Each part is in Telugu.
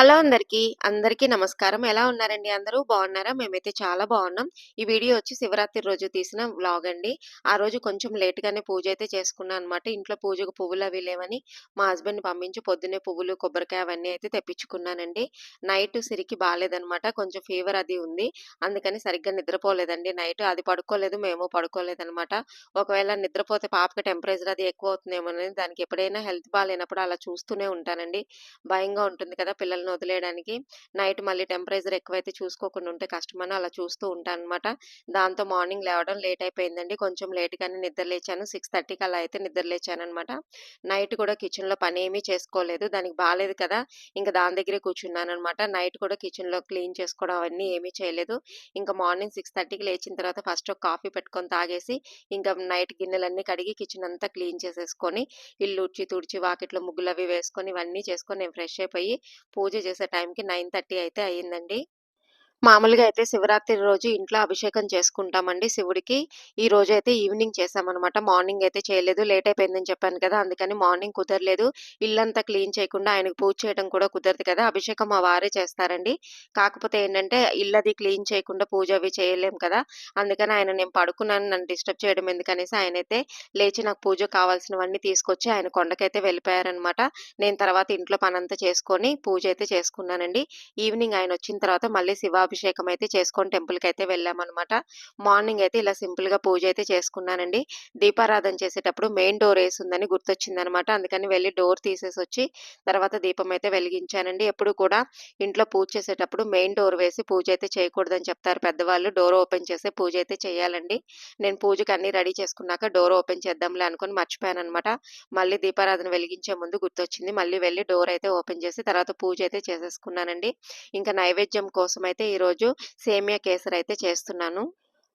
హలో అందరికీ. అందరికీ నమస్కారం. ఎలా ఉన్నారండి అందరూ? బాగున్నారా? మేమైతే చాలా బాగున్నాం. ఈ వీడియో వచ్చి శివరాత్రి రోజు తీసిన వ్లాగ్ అండి. ఆ రోజు కొంచెం లేట్‌గానే పూజ అయితే చేసుకున్నాను అనమాట. ఇంట్లో పూజకు పువ్వులు అవి లేవని మా హస్బెండ్ పంపించి పొద్దున్నే పువ్వులు, కొబ్బరికాయ అవన్నీ అయితే తెప్పించుకున్నానండి. నైట్ సిరికి బాగాలేదనమాట కొంచెం ఫీవర్ అది ఉంది. అందుకని సరిగ్గా నిద్రపోలేదండి నైట్. అది పడుకోలేదు, మేము పడుకోలేదనమాట. ఒకవేళ నిద్రపోతే పాపకి టెంపరేచర్ అది ఎక్కువ అవుతుందేమోనని దానికి ఎప్పుడైనా హెల్త్ బాగాలేనప్పుడు అలా చూస్తూనే ఉంటానండి. భయంగా ఉంటుంది కదా! పిల్లలను వదిలేయడానికి. నైట్ మళ్ళీ టెంపరేచర్ ఎక్కువైతే చూసుకోకుండా ఉంటే కష్టమని అలా చూస్తూ ఉంటాను అనమాట దాంతో మార్నింగ్ లేవడం లేట్ అయిపోయిందండి. కొంచెం లేట్‌గానే నిద్ర లేచాను. 6:30కి అలా అయితే నిద్ర లేచాననమాట. నైట్ కూడా కిచెన్‌లో పనేమీ చేసుకోలేదు. దానికి బాగాలేదు కదా! ఇంకా దాని దగ్గరే కూర్చున్నాను అనమాట నైట్ కూడా కిచెన్‌లో క్లీన్ చేసుకోవడం అవన్నీ ఏమీ చేయలేదు. ఇంకా మార్నింగ్ 6:30కి లేచిన తర్వాత ఫస్ట్ ఒక కాఫీ పెట్టుకొని తాగేసి, ఇంకా నైట్ గిన్నెలన్నీ కడిగి కిచెన్ అంతా క్లీన్ చేసేసుకొని, ఇల్లు ఉడిచి తుడిచి, వాకిట్లో ముగ్గులు అవి వేసుకొని, ఇవన్నీ చేసుకొని నేను ఫ్రెష్ అయిపోయి పూజ చేసే టైంకి 9:30 అయితే అయిందండి. మామూలుగా అయితే శివరాత్రి రోజు ఇంట్లో అభిషేకం చేసుకుంటామండి శివుడికి. ఈ రోజు అయితే ఈవినింగ్ చేసామన్నమాట మార్నింగ్ అయితే చేయలేదు. లేట్ అయిపోయిందని చెప్పాను కదా! అందుకని మార్నింగ్ కుదరలేదు. ఇల్లంతా క్లీన్ చేయకుండా ఆయనకు పూజ చేయడం కూడా కుదరదు కదా! అభిషేకం మా వారే చేస్తారండి. కాకపోతే ఏంటంటే ఇల్లది క్లీన్ చేయకుండా పూజ అవి చేయలేం కదా! అందుకని ఆయన నేను పడుకున్నాను నన్ను డిస్టర్బ్ చేయడం ఎందుకనేసి ఆయన అయితే లేచి నాకు పూజ కావాల్సినవన్నీ తీసుకొచ్చి ఆయన కొండకైతే వెళ్ళిపోయారనమాట. నేను తర్వాత ఇంట్లో పనంతా చేసుకొని పూజ అయితే చేసుకున్నానండి. ఈవినింగ్ ఆయన వచ్చిన తర్వాత మళ్ళీ శివాభిషేకం అయితే చేసుకొని టెంపుల్కి అయితే వెళ్ళామన్నమాట మార్నింగ్ అయితే ఇలా సింపుల్‌గా పూజ అయితే చేసుకున్నానండి. దీపారాధన చేసేటప్పుడు మెయిన్ డోర్ వేసిందని గుర్తొచ్చిందనమాట. అందుకని వెళ్ళి డోర్ తీసేసి వచ్చి తర్వాత దీపం అయితే వెలిగించానండి. ఎప్పుడు కూడా ఇంట్లో పూజ చేసేటప్పుడు మెయిన్ డోర్ వేసి పూజ అయితే చేయకూడదని చెప్తారు పెద్దవాళ్ళు. డోర్ ఓపెన్ చేసే పూజ అయితే చేయాలండి. నేను పూజకి అన్ని రెడీ చేసుకున్నాక డోర్ ఓపెన్ చేద్దాంలే అనుకోని మర్చిపోయాననమాట. మళ్ళీ దీపారాధన వెలిగించే ముందు గుర్తొచ్చింది. మళ్ళీ వెళ్ళి డోర్ అయితే ఓపెన్ చేసి తర్వాత పూజ అయితే చేసేసుకున్నానండి. ఇంకా నైవేద్యం కోసం అయితే ఈరోజు సేమియా కేసరి అయితే చేస్తున్నాను.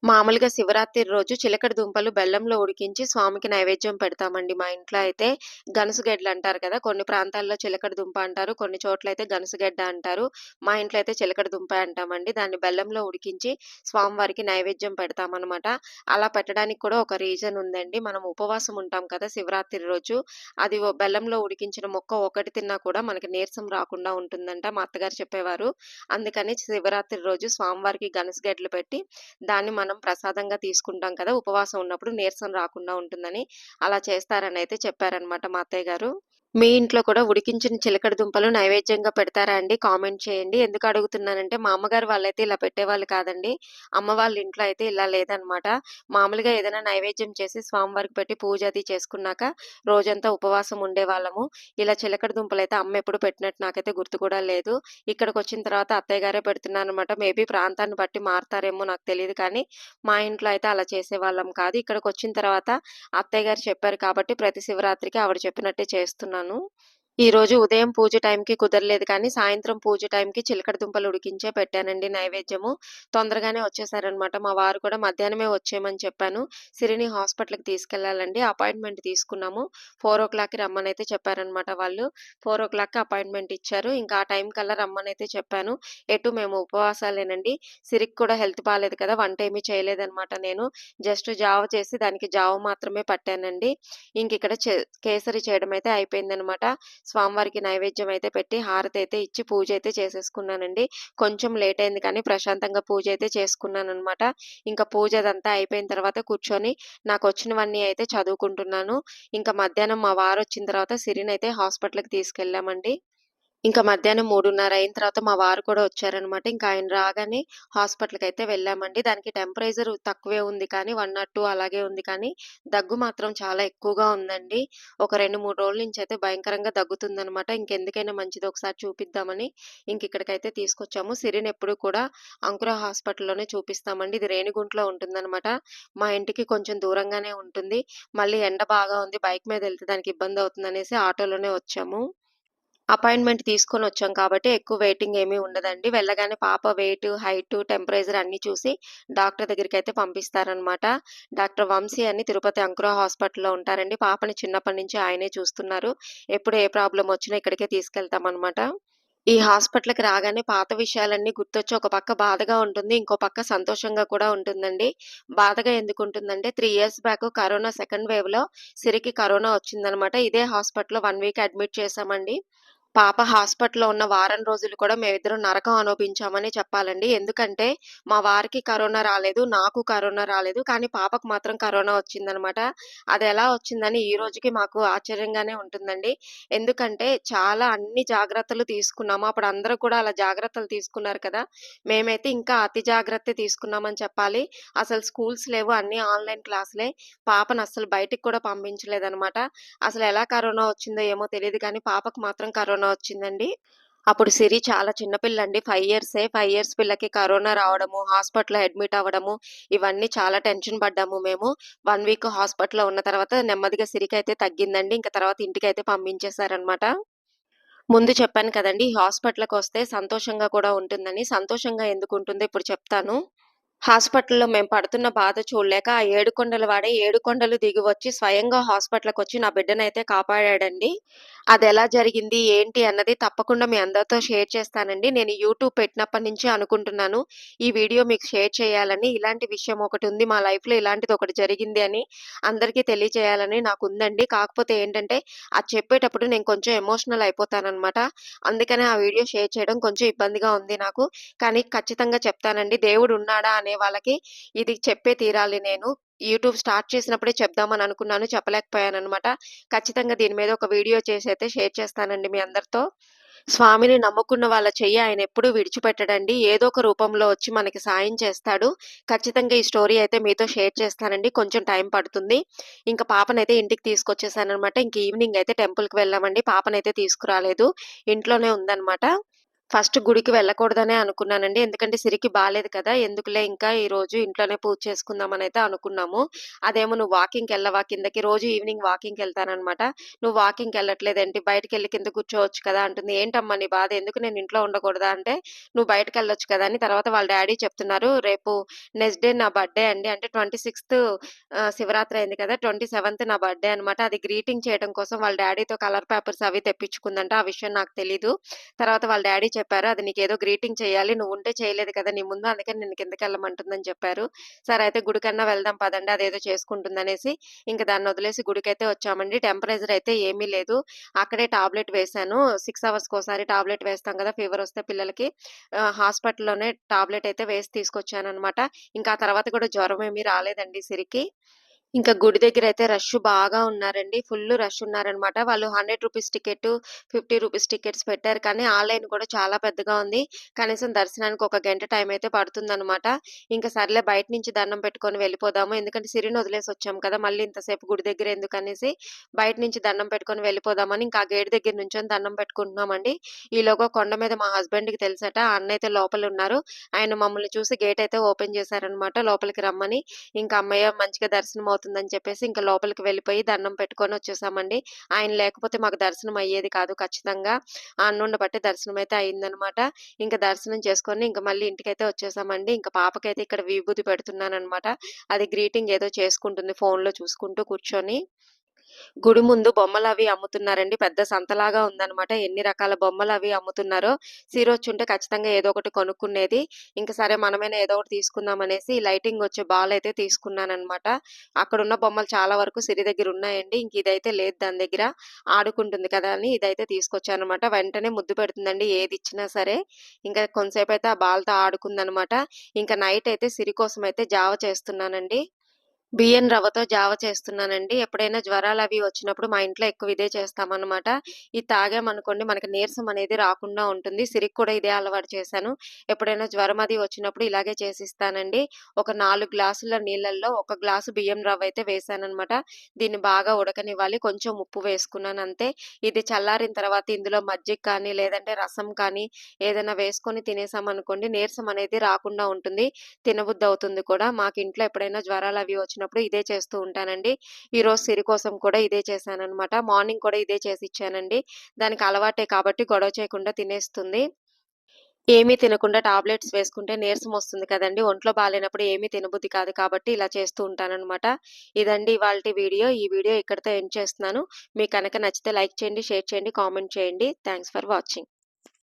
మామూలుగా శివరాత్రి రోజు చిలకడ దుంపలు బెల్లంలో ఉడికించి స్వామికి నైవేద్యం పెడతామండి మా ఇంట్లో అయితే. గనుసుగడ్డలు అంటారు కదా! కొన్ని ప్రాంతాల్లో చిలకడ దుంప అంటారు. కొన్ని చోట్ల అయితే గనుసుగడ్డ అంటారు. మా ఇంట్లో అయితే చిలకడ దుంప అంటామండి. దాన్ని బెల్లంలో ఉడికించి స్వామివారికి నైవేద్యం పెడతామన్నమాట అలా పెట్టడానికి కూడా ఒక రీజన్ ఉందండి. మనం ఉపవాసం ఉంటాం కదా! శివరాత్రి రోజు. అది బెల్లంలో ఉడికించిన ముక్క ఒకటి తిన్నా కూడా మనకి నీరసం రాకుండా ఉంటుందంట మా అత్తగారు చెప్పేవారు. అందుకని శివరాత్రి రోజు స్వామివారికి గనుసుగడ్డలు పెట్టి దాన్ని మనం ప్రసాదంగా తీసుకుంటాం కదా! ఉపవాసం ఉన్నప్పుడు నీరసం రాకుండా ఉంటుందని అలా చేస్తారని అయితే చెప్పారనమాట మా అత్తయ్య గారు. మీ ఇంట్లో కూడా ఉడికించిన చిలకడ దుంపలు నైవేద్యంగా పెడతారా అండి? కామెంట్ చేయండి. ఎందుకు అడుగుతున్నానంటే మా అమ్మగారు వాళ్ళైతే ఇలా పెట్టేవాళ్ళు కాదండి. అమ్మ వాళ్ళ ఇంట్లో అయితే ఇలా లేదనమాట. మామూలుగా ఏదైనా నైవేద్యం చేసి స్వామివారికి పెట్టి పూజ అది చేసుకున్నాక రోజంతా ఉపవాసం ఉండేవాళ్ళము. ఇలా చిలకడ అయితే అమ్మ ఎప్పుడు పెట్టినట్టు నాకైతే గుర్తు కూడా లేదు. ఇక్కడికొచ్చిన తర్వాత అత్తయ్య గారే పెడుతున్నారనమాట. మేబీ ప్రాంతాన్ని బట్టి మారతారేమో నాకు తెలియదు కానీ, మా ఇంట్లో అయితే అలా చేసేవాళ్ళం కాదు. ఇక్కడికొచ్చిన తర్వాత అత్తయ్య గారు చెప్పారు కాబట్టి ప్రతి శివరాత్రికి ఆవిడ చెప్పినట్టే చేస్తున్నాను. ano. ఈరోజు ఉదయం పూజ టైంకి కుదరలేదు కానీ, సాయంత్రం పూజ టైంకి చిలకడ దుంపలు ఉడికించే పెట్టానండి నైవేద్యము. తొందరగానే వచ్చేసారనమాట. మా వారు కూడా మధ్యాహ్నమే వచ్చేయమని చెప్పాను. సిరిని హాస్పిటల్‌కి తీసుకెళ్ళాలండి. అపాయింట్‌మెంట్ తీసుకున్నాము. 4:00కి రమ్మనైతే చెప్పారనమాట వాళ్ళు. 4:00కి అపాయింట్‌మెంట్ ఇచ్చారు. ఇంకా ఆ టైం కల్లా రమ్మనైతే చెప్పాను. ఎటు మేము ఉపవాసాలేనండి. సిరికి కూడా హెల్త్ బాగాలేదు కదా! వంట ఏమీ చేయలేదనమాట నేను. జస్ట్ జావ చేసి దానికి జావ మాత్రమే పట్టానండి. ఇంకిక్కడ చే కేసరి చేయడం అయితే అయిపోయిందనమాట. స్వామివారికి నైవేద్యం అయితే పెట్టి హారతి అయితే ఇచ్చి పూజ అయితే చేసేసుకున్నానండి. కొంచెం లేట్ అయింది కానీ ప్రశాంతంగా పూజ అయితే చేసుకున్నాను అనమాట ఇంకా పూజ అదంతా అయిపోయిన తర్వాత కూర్చొని నాకు వచ్చినవన్నీ అయితే చదువుకుంటున్నాను. ఇంకా మధ్యాహ్నం మా వారొచ్చిన తర్వాత సిరినైతే హాస్పిటల్‌కి తీసుకెళ్ళామండి. ఇంకా మధ్యాహ్నం 3:30 అయిన తర్వాత మా వారు కూడా వచ్చారనమాట. ఇంకా ఆయన రాగానే హాస్పిటల్‌కైతే వెళ్ళామండి. దానికి టెంపరేచర్ తక్కువే ఉంది కానీ 102 అలాగే ఉంది కానీ, దగ్గు మాత్రం చాలా ఎక్కువగా ఉందండి. ఒక 2, 3 రోజుల నుంచి అయితే భయంకరంగా దగ్గుతుందనమాట. ఇంకెందుకైనా మంచిది ఒకసారి చూపిద్దామని ఇంకిక్కడికైతే తీసుకొచ్చాము. సిరిని ఎప్పుడు కూడా అంకుర హాస్పిటల్‌లోనే చూపిస్తామండి. ఇది రేణిగుంట్లో ఉంటుందన్నమాట మా ఇంటికి కొంచెం దూరంగానే ఉంటుంది. మళ్ళీ ఎండ బాగా ఉంది. బైక్ మీద వెళ్తే దానికి ఇబ్బంది అవుతుంది అనేసి ఆటోలోనే వచ్చాము. అపాయింట్‌మెంట్ తీసుకొని వచ్చాం కాబట్టి ఎక్కువ వెయిటింగ్ ఏమీ ఉండదండి. వెళ్ళగానే పాప వెయిట్, హైట్, టెంపరేచర్ అన్నీ చూసి డాక్టర్ దగ్గరికి అయితే పంపిస్తారనమాట. డాక్టర్ వంశీ అని తిరుపతి అంకుర హాస్పిటల్‌లో ఉంటారండి. పాపని చిన్నప్పటి నుంచి ఆయనే చూస్తున్నారు. ఎప్పుడు ఏ ప్రాబ్లమ్ వచ్చినా ఇక్కడికే తీసుకెళ్తామన్నమాట ఈ హాస్పిటల్‌కి రాగానే పాత విషయాలన్నీ గుర్తొచ్చి ఒక పక్క బాధగా ఉంటుంది. ఇంకో పక్క సంతోషంగా కూడా ఉంటుందండి. బాధగా ఎందుకు ఉంటుందంటే three years back corona second వేవ్‌లో సిరికి కరోనా వచ్చిందనమాట. ఇదే హాస్పిటల్‌లో వన్ వీక్ అడ్మిట్ చేశామండి. పాప హాస్పిటల్‌లో ఉన్న వారం రోజులు కూడా మేమిద్దరం నరకం అనుభవించామని చెప్పాలండి. ఎందుకంటే, మా వారికి కరోనా రాలేదు. నాకు కరోనా రాలేదు. కానీ పాపకు మాత్రం కరోనా వచ్చిందనమాట. ఎలా వచ్చిందని ఈ రోజుకి మాకు ఆశ్చర్యంగానే ఉంటుందండి. ఎందుకంటే, చాలా అన్ని జాగ్రత్తలు తీసుకున్నాము. అప్పుడు అందరూ కూడా అలా జాగ్రత్తలు తీసుకున్నారు కదా! మేమైతే ఇంకా అతి జాగ్రత్త తీసుకున్నామని చెప్పాలి. అసలు స్కూల్స్ లేవు. అన్ని ఆన్‌లైన్ క్లాసులే. పాపను అసలు బయటికి కూడా పంపించలేదనమాట. ఎలా కరోనా వచ్చిందో ఏమో తెలియదు కానీ పాపకు మాత్రం కరోనా వచ్చిందండి. అప్పుడు సిరి చాలా చిన్న ఫైవ్ 5 ఇయర్సే. ఫైవ్ ఇయర్స్ పిల్లకి కరోనా రావడము, హాస్పిటల్‌లో అడ్మిట్ అవ్వడము, ఇవన్నీ చాలా టెన్షన్ పడ్డాము మేము. వన్ వీక్ హాస్పిటల్‌లో ఉన్న తర్వాత నెమ్మదిగా సిరికైతే తగ్గిందండి. ఇంకా తర్వాత ఇంటికి అయితే పంపించేశారనమాట. ముందు చెప్పాను కదండి హాస్పిటల్కి వస్తే సంతోషంగా కూడా ఉంటుందని. సంతోషంగా ఎందుకు ఉంటుందో ఇప్పుడు చెప్తాను. హాస్పిటల్‌లో మేము పడుతున్న బాధ చూడలేక ఆ ఏడుకొండల వాడే ఏడుకొండలు దిగి వచ్చి స్వయంగా హాస్పిటల్‌కొచ్చి నా బిడ్డనైతే కాపాడాడండి. ఎలా జరిగింది, ఏంటి అన్నది తప్పకుండా మీ అందరితో షేర్ చేస్తానండి. నేను యూట్యూబ్ పెట్టినప్పటి నుంచి అనుకుంటున్నాను. ఈ వీడియో మీకు షేర్ చేయాలని. ఇలాంటి విషయం ఒకటి ఉంది మా లైఫ్‌లో ఇలాంటిదొకటి జరిగింది అని అందరికీ తెలియజేయాలని నాకు ఉందండి కాకపోతే ఏంటంటే, అది చెప్పేటప్పుడు నేను కొంచెం ఎమోషనల్ అయిపోతానమాట అందుకనే ఆ వీడియో షేర్ చేయడం కొంచెం ఇబ్బందిగా ఉంది నాకు. కానీ ఖచ్చితంగా చెప్తానండి. దేవుడు ఉన్నాడా అనే వాళ్ళకి ఇది చెప్పే తీరాలి నేను. యూట్యూబ్ స్టార్ట్ చేసినప్పుడే చెప్దామని అనుకున్నాను. చెప్పలేకపోయాను అనమాట ఖచ్చితంగా దీని మీద ఒక వీడియో చేసి అయితే షేర్ చేస్తానండి మీ అందరితో. స్వామిని నమ్ముకున్న వాళ్ళ చెయ్యి ఆయన ఎప్పుడూ విడిచిపెట్టడండి. ఏదో ఒక రూపంలో వచ్చి మనకి సాయం చేస్తాడు. ఖచ్చితంగా ఈ స్టోరీ అయితే మీతో షేర్ చేస్తానండి. కొంచెం టైం పడుతుంది. ఇంకా పాపనైతే ఇంటికి తీసుకొచ్చేసానమాట ఇంక ఈవినింగ్ అయితే టెంపుల్‌కి వెళ్ళామండి. పాపనైతే తీసుకురాలేదు. ఇంట్లోనే ఉందన్నమాట ఫస్ట్ గుడికి వెళ్ళకూడదనే అనుకున్నానండి. ఎందుకంటే సిరికి బాలేదు కదా! ఎందుకులే ఇంకా ఈరోజు ఇంట్లోనే పూజ చేసుకుందామని అయితే అనుకున్నాము. అదేమో "నువ్వు వాకింగ్‌కెళ్ళవా కిందకి?" రోజు ఈవినింగ్ వాకింగ్‌కెళ్తాననమాట. "నువ్వు వాకింగ్‌కెళ్ళట్లేదేంటి? బయటికెళ్ళి కింద కూర్చోవచ్చు కదా!" అంటుంది. "ఏంటమ్మా నీ బాధ? ఎందుకు నేను ఇంట్లో ఉండకూడదా?" అంటే, "నువ్వు బయటికెళ్ళొచ్చు కదా!" అని తర్వాత వాళ్ళ డాడీ చెప్తున్నారు. "రేపు నెక్స్ట్ డే నా బర్త్‌డే అండి. అంటే ట్వంటీ సిక్స్త్ శివరాత్రి అయింది కదా! 27థ్ నా బర్త్‌డే అనమాట. అది గ్రీటింగ్ చేయడం కోసం వాళ్ళ డాడీతో కలర్ పేపర్స్ అవి తెప్పించుకుందంట. ఆ విషయం నాకు తెలీదు. తర్వాత వాళ్ళ డాడీ చెప్పారు. "అది నీకేదో గ్రీటింగ్ చేయాలి. నువ్వు ఉంటే చేయలేదు కదా నీ ముందు. అందుకని నేను కిందకి వెళ్ళమంటుందని చెప్పారు. సరే అయితే గుడికన్నా వెళ్దాం పదండి అదేదో ఇంకా దాన్ని వదిలేసి గుడికైతే వచ్చామండి. టెంపరేచర్ అయితే ఏమీ లేదు. అక్కడే టాబ్లెట్ వేశాను. సిక్స్ అవర్స్కి ఒకసారి టాబ్లెట్ వేస్తాం కదా! ఫీవర్ వస్తే పిల్లలకి. హాస్పిటల్‌లోనే టాబ్లెట్ అయితే వేసి తీసుకొచ్చాను అనమాట ఇంకా ఆ తర్వాత కూడా జ్వరం ఏమీ రాలేదండి సిరికి. ఇంకా గుడి దగ్గర అయితే రష్ బాగా ఉన్నారండి. ఫుల్ రష్ ఉన్నారనమాట. వాళ్ళు hundred rupees ticket fifty rupees tickets పెట్టారు కానీ ఆ లైన్ కూడా చాలా పెద్దగా ఉంది. కనీసం దర్శనానికి ఒక గంట టైం అయితే పడుతుందనమాట. ఇంకా సర్లే బయట నుంచి దండం పెట్టుకొని వెళ్ళిపోదాము. ఎందుకంటే సిరిని వచ్చాము కదా! మళ్ళీ ఇంతసేపు గుడి దగ్గర ఎందుకనేసి బయట నుంచి దండం పెట్టుకొని వెళ్ళిపోదామని ఇంకా ఆ గేట్ దగ్గర నుంచొని దండం పెట్టుకుంటున్నామండి. ఈలోగా కొండ మీద మా హస్బెండ్‌కి తెలుసట. అయితే లోపల ఉన్నారు ఆయన మమ్మల్ని చూసి గేట్ అయితే ఓపెన్ చేశారనమాట లోపలికి రమ్మని. ఇంకా అమ్మయ్య మంచిగా దర్శనం అవుతుందని చెప్పేసి ఇంకా లోపలికి వెళ్ళిపోయి దండం పెట్టుకొని వచ్చేసామండి. ఆయన లేకపోతే మాకు దర్శనం అయ్యేది కాదు ఖచ్చితంగా. ఆ అన్నుండబట్టే దర్శనం అయితే అయిందనమాట. ఇంకా దర్శనం చేసుకొని ఇంకా మళ్ళీ ఇంటికైతే వచ్చేసామండి. ఇంకా పాపకైతే ఇక్కడ విభూతి పెడుతున్నాను అనమాట అది గ్రీటింగ్ ఏదో చేసుకుంటుంది ఫోన్‌లో చూసుకుంటూ కూర్చొని. గుడి ముందు బొమ్మలు అవి అమ్ముతున్నారండి. పెద్ద సంతలాగా ఉందనమాట. ఎన్ని రకాల బొమ్మలు అవి అమ్ముతున్నారో. సిరొచ్చుంటే ఖచ్చితంగా ఏదో ఒకటి కొనుక్కునేది. ఇంకా సరే మనమైనా ఏదో ఒకటి తీసుకుందాం అనేసి లైటింగ్ వచ్చే బాల్ అయితే తీసుకున్నానమాట అక్కడ ఉన్న బొమ్మలు చాలా వరకు సిరి దగ్గర ఉన్నాయండి. ఇంక ఇదైతే లేదు దాని దగ్గర. ఆడుకుంటుంది కదా! అని ఇదైతే తీసుకొచ్చానమాట వెంటనే ముద్దు పెడుతుందండి ఏది ఇచ్చినా సరే. ఇంకా కొంతసేపు అయితే ఆ బాల్‌తో ఆడుకుందనమాట. ఇంకా నైట్ అయితే సిరి కోసం అయితే జావ చేస్తున్నానండి. బియ్యం రవ్వతో జావ చేస్తున్నానండి. ఎప్పుడైనా జ్వరాలు అవి వచ్చినప్పుడు మా ఇంట్లో ఎక్కువ ఇదే చేస్తామన్నమాట ఇది తాగామనుకోండి మనకి నీరసం అనేది రాకుండా ఉంటుంది. సిరికి కూడా ఇదే అలవాటు చేశాను. ఎప్పుడైనా జ్వరం అది వచ్చినప్పుడు ఇలాగే చేసిస్తానండి. ఒక నాలుగు గ్లాసుల నీళ్ళల్లో ఒక గ్లాసు బియ్యం రవ్వ అయితే వేశాననమాట. దీన్ని బాగా ఉడకనివ్వాలి. కొంచెం ఉప్పు వేసుకున్నాను అంతే. ఇది చల్లారిన తర్వాత ఇందులో మజ్జిగ కానీ, లేదంటే రసం కానీ ఏదైనా వేసుకొని తినేసామనుకోండి నీరసం అనేది రాకుండా ఉంటుంది. తినబుద్దవుతుంది కూడా. మాకు ఇంట్లో ఎప్పుడైనా జ్వరాలు అవి వచ్చి వచ్చినప్పుడు ఇదే చేస్తూ ఉంటానండి. ఈరోజు సిరి కోసం కూడా ఇదే చేశాననమాట. మార్నింగ్ కూడా ఇదే చేసిచ్చానండి. దానికి అలవాటే కాబట్టి గొడవ చేయకుండా తినేస్తుంది. ఏమీ తినకుండా టాబ్లెట్స్ వేసుకుంటే నీరసం వస్తుంది కదండీ! ఒంట్లో బాలేనప్పుడు ఏమీ తినబుద్ధి కాదు కాబట్టి ఇలా చేస్తూ ఉంటాననమాట. ఇదండి ఇవాల్టి వీడియో. ఈ వీడియో ఇక్కడితో ఎండ్ చేస్తున్నాను. మీకు కనుక నచ్చితే లైక్ చేయండి, షేర్ చేయండి, కామెంట్ చేయండి. Thanks for watching.